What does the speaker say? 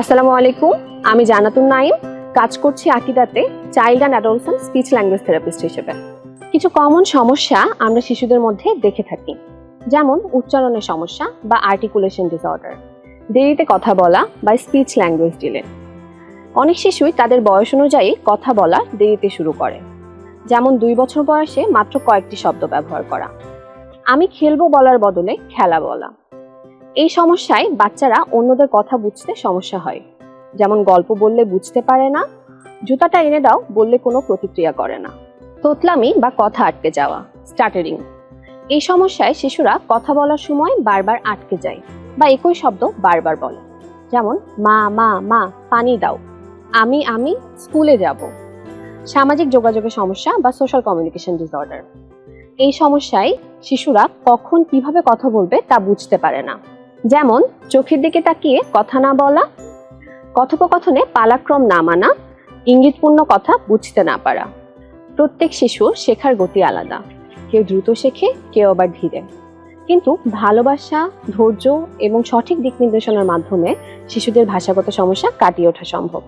আসসালামু আলাইকুম, আমি জানাতুন নাইম কাজ করছি আকিদাতে, child and adolescent speech language therapist হিসেবে। কিছু কমন সমস্যা আমরা শিশুদের মধ্যে দেখে থাকি, যেমন উচ্চারণের সমস্যা বা আর্টিকুলেশন ডিসঅর্ডার দেরিতে কথা বলা বা স্পিচ ল্যাঙ্গুয়েজ ডিলে। অনেক শিশুই তাদের বয়স অনুযায়ী কথা বলা দেরিতে শুরু করে, যেমন দুই বছর বয়সে মাত্র কয়েকটি শব্দ ব্যবহার করা। আমি খেলব বলার বদলে খেলা বলা। এই সমস্যায় বাচ্চারা অন্যদের কথা বুঝতে সমস্যা হয়। যেমন গল্প বললে বুঝতে পারে না, জুতাটা এনে দাও বললে কোনো প্রতিক্রিয়া করে না। তোতলামি বা কথা আটকে যাওয়া স্টার্টারিং এই সমস্যায় শিশুরা কথা বলার সময় বারবার আটকে যায় বা একই শব্দ বারবার বলে। যেমন, মা মা মা, পানি দাও। আমি আমি স্কুলে যাব। সামাজিক যোগাযোগের সমস্যা বা সোশ্যাল কমিউনিকেশন ডিসঅর্ডার এই সমস্যায় শিশুরা কখন কীভাবে কথা বলবে তা বুঝতে পারে না। যেমন, চোখের দিকে তাকিয়ে কথা না বলা, কথোপকথনে পালাক্রম না মানা, ইঙ্গিতপূর্ণ কথা বুঝতে না পারা। প্রত্যেক শিশুর শেখার গতি আলাদা। কেউ দ্রুত শেখে, কেউ আবার ধীরে। কিন্তু ভালোবাসা, ধৈর্য এবং সঠিক দিক নির্দেশনার মাধ্যমে শিশুদের ভাষাগত সমস্যা কাটিয়ে ওঠা সম্ভব।